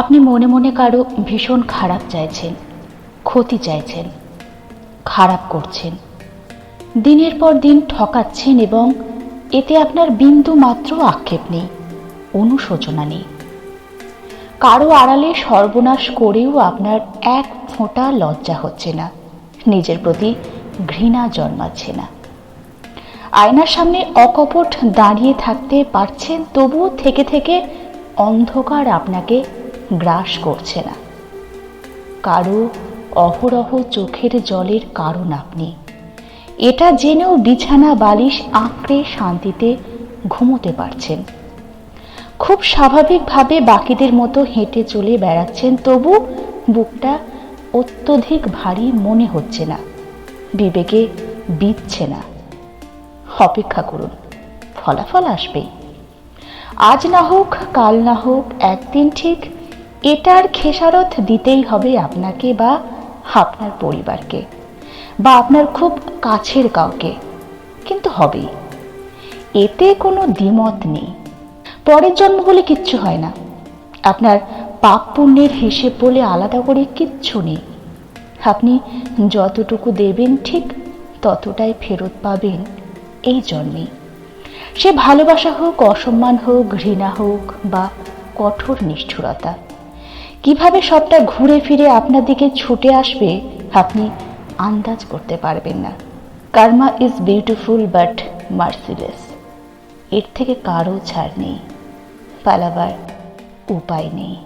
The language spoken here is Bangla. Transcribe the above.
আপনি মনে মনে কারও ভীষণ খারাপ চাইছেন, ক্ষতি চাইছেন, খারাপ করছেন। দিনের পর দিন ঠকাচ্ছেন এবং এতে আপনার বিন্দু মাত্র আক্ষেপ নেই, অনুশোচনা নেই। কারও আড়ালে সর্বনাশ করেও আপনার এক ফোঁটা লজ্জা হচ্ছে না, নিজের প্রতি ঘৃণা জন্মাচ্ছে না। আয়নার সামনে অকপট দাঁড়িয়ে থাকতে পারছেন, তবুও থেকে থেকে অন্ধকার আপনাকে গ্রাস করছে না। কারও অহরহ চোখের জলের কারণ আপনি। এটা জেনেও বিছানা বালিশ আঁকড়ে শান্তিতে ঘুমোতে পারছেন। খুব স্বাভাবিকভাবে বাকিদের মতো হেঁটে চলে বেড়াচ্ছেন, তবু বুকটা অত্যধিক ভারী মনে হচ্ছে না। বিবেকে বিচ্ছে না। অপেক্ষা করুন, ফলাফল আসবেই। আজ না হোক, কাল না হোক, একদিন ঠিক এটার খেসারত দিতেই হবে আপনাকে বা আপনার পরিবারকে বা আপনার খুব কাছের কাউকে। কিন্তু হবেই। এতে কোনো দ্বিমত নেই। পরের জন্ম বলে কিচ্ছু হয় না। আপনার পাপ পুণ্যের হিসেব বলে আলাদা করে কিচ্ছু নেই। আপনি যতটুকু দেবেন ঠিক ততটাই ফেরত পাবেন এই জন্মেই। সে ভালোবাসা হোক, অসম্মান হোক, ঘৃণা হোক বা কঠোর নিষ্ঠুরতা। কীভাবে সবটা ঘুরে ফিরে আপনার দিকে ছুটে আসবে আপনি আন্দাজ করতে পারবেন না। Karma is beautiful but merciless. এর থেকে কারও ছাড় নেই। পালাবার উপায় নেই।